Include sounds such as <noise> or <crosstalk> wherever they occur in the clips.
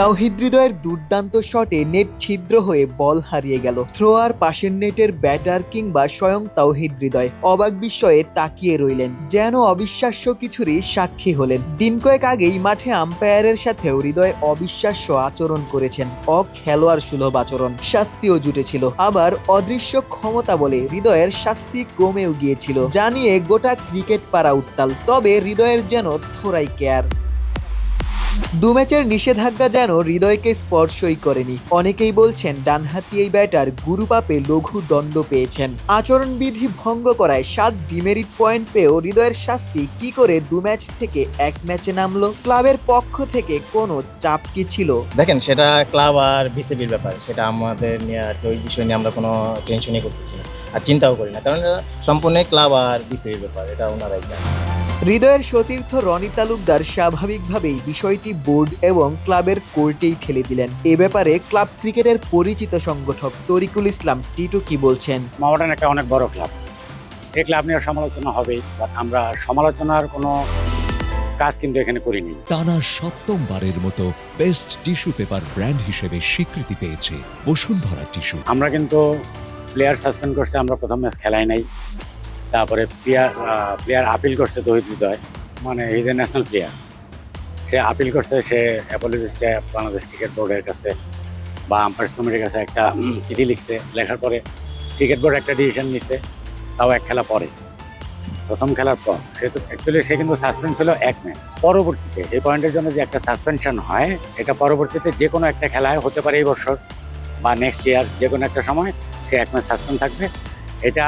তাওহিদ হৃদয়ের দুর্দান্ত শটে নেট ছিদ্র হয়ে বল হারিয়ে গেল। থ্রোয়ার পাশের নেটের ব্যাটার কিংবা স্বয়ং তাওহিদ হৃদয় অবাক বিস্ময়ে তাকিয়ে রইলেন, যেন অবিশ্বাস্য কিছুরই সাক্ষী হলেন। দিন কয়েক আগেই মাঠে আম্পায়ারের সাথেও হৃদয় অবিশ্বাস্য আচরণ করেছেন অখেলোয়াড় সুলভ আচরণ, শাস্তিও জুটেছিল। আবার অদৃশ্য ক্ষমতা বলে হৃদয়ের শাস্তি কমেও গিয়েছিল, জানিয়ে গোটা ক্রিকেট পাড়া উত্তাল, তবে হৃদয়ের যেন থোড়াই কেয়ার। দু ম্যাচের নিষেধাজ্ঞা যেন হৃদয়কে স্পর্শই করেনি। অনেকেই বলছেন ডানহাতি এই ব্যাটার গুরুপাপে লঘু দণ্ড পেয়েছেন। আচরণবিধি ভঙ্গ করায় সাত ডিমেরিট পয়েন্ট পেয়েও হৃদয়ের শাস্তি কি করে দু ম্যাচ থেকে এক ম্যাচে নামলো? ক্লাবের পক্ষ থেকে কোনো চাপ কি ছিল? দেখেন, সেটা ক্লাব আর বিসিবির ব্যাপার। সেটা আমাদের নিয়ে আর ওই বিষয় নিয়ে আমরা কোনো টেনশনই করতেছি না। আর চিন্তাও করি না। কারণ সম্পূর্ণ ক্লাব আর বিসিবির ব্যাপার। এটা ওনারাই জানেন। হৃদয়ের সতীর্থ রনি তালুকদার স্বাভাবিকভাবেই বিষয়টি বোর্ড এবং ক্লাবের কোর্টেই ঠেলে দিলেন। এ ব্যাপারে ক্লাব ক্রিকেটের পরিচিত সংগঠক তরিকুল ইসলাম টিটু কি বলছেন? মাওডান একটা অনেক বড় ক্লাব। এই ক্লাব নিয়ে সমালোচনা হবেই বাট আমরা সমালোচনার কোনো কাজ কিন্তু এখানে করিনি। টানা সপ্তমবারের মতো বেস্ট টিস্যু পেপার ব্র্যান্ড হিসেবে স্বীকৃতি পেয়েছে বসুন্ধরা টিস্যু। আমরা কিন্তু প্লেয়ার সাসপেন্ড করছে আমরা প্রথম ম্যাচ খেলাই নাই। তারপরে প্লেয়ার প্লেয়ার আপিল করছে তহিদ হৃদয় মানে ইজ এ ন্যাশনাল প্লেয়ার সে আপিল করছে, সে অ্যাপোলজিস চায় বাংলাদেশ ক্রিকেট বোর্ডের কাছে বা আম্পায়ার্স কমিটির কাছে একটা <clears throat> চিঠি লিখছে। লেখার পরে ক্রিকেট বোর্ড একটা ডিসিশন নিচ্ছে তাও এক খেলা পরে। প্রথম খেলার পর সে তো অ্যাকচুয়ালি সে কিন্তু সাসপেন্স ছিল এক ম্যাচ পরবর্তীতে এই পয়েন্টের জন্য যে একটা সাসপেনশন হয়, এটা পরবর্তীতে যে কোনো একটা খেলায় হতে পারে এই বছর বা নেক্সট ইয়ার যে কোনো একটা সময় সে এক ম্যাচ সাসপেন্ড থাকবে। এটা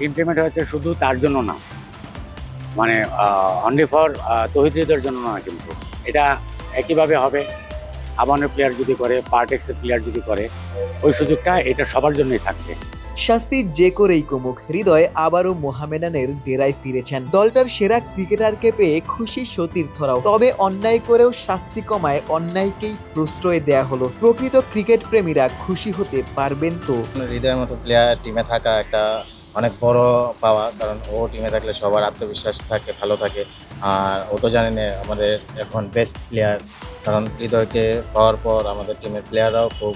ইমপ্লিমেন্ট হয়েছে শুধু তার জন্য না। মানে অনলি ফর তহিদের জন্য না কিন্তু। এটা একইভাবে হবে। আবানের প্লেয়ার যদি করে পার্টেক্সের প্লেয়ার যদি করে ওই সুযোগটা এটা সবার জন্যই থাকবে। শাস্তি যে করেই কমুক হৃদয় আবারও মোহামেডানের ডেরায় ফিরেছেন। দলটার সেরা ক্রিকেটারকে পেয়ে খুশি সতীর্থরাও। তবে অন্যায় করেও শাস্তি কমায় অন্যায়কেই প্রশ্রয় দেয়া হলো। প্রকৃত ক্রিকেট প্রেমীরা খুশি হতে পারবেন তো? হৃদয়ের মতো প্লেয়ার টিমে থাকা একটা অনেক বড় পাওয়া কারণ ও টিমে থাকলে সবার আত্মবিশ্বাস থাকে ভালো থাকে। আর ও তো জানেন আমাদের এখন বেস্ট প্লেয়ার কারণ হৃদয়কে পাওয়ার পর আমাদের টিমের প্লেয়াররাও খুব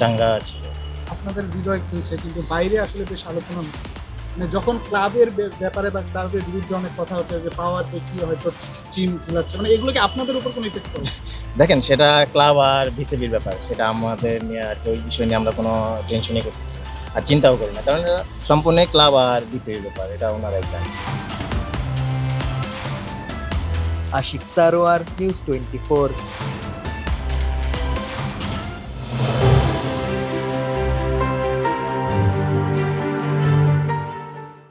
চাঙ্গা ছিল। আপনাদের হৃদয় খেলছে কিন্তু বাইরে আসলে বেশ আলোচনা হচ্ছে। মানে যখন ক্লাবের ব্যাপারে বা ক্লাবের বিরুদ্ধে অনেক কথা হচ্ছে যে পাওয়ার দেখিয়ে হয়তো টিম খেলাচ্ছে মানে এগুলো কি আপনাদের উপর কোনো ইফেক্ট করে দেখেন সেটা ক্লাব আর বিসিবির ব্যাপার সেটা আমাদের নিয়ে আর কি ওই বিষয় নিয়ে আমরা কোনো টেনশনই করতেছি না। আর চিন্তাও করি না। কারণ সম্পূর্ণ ক্লাব আর বিসিবির ব্যাপার, এটা ওনারাই জানেন আশিক সারোয়ার নিউজ টোয়েন্টি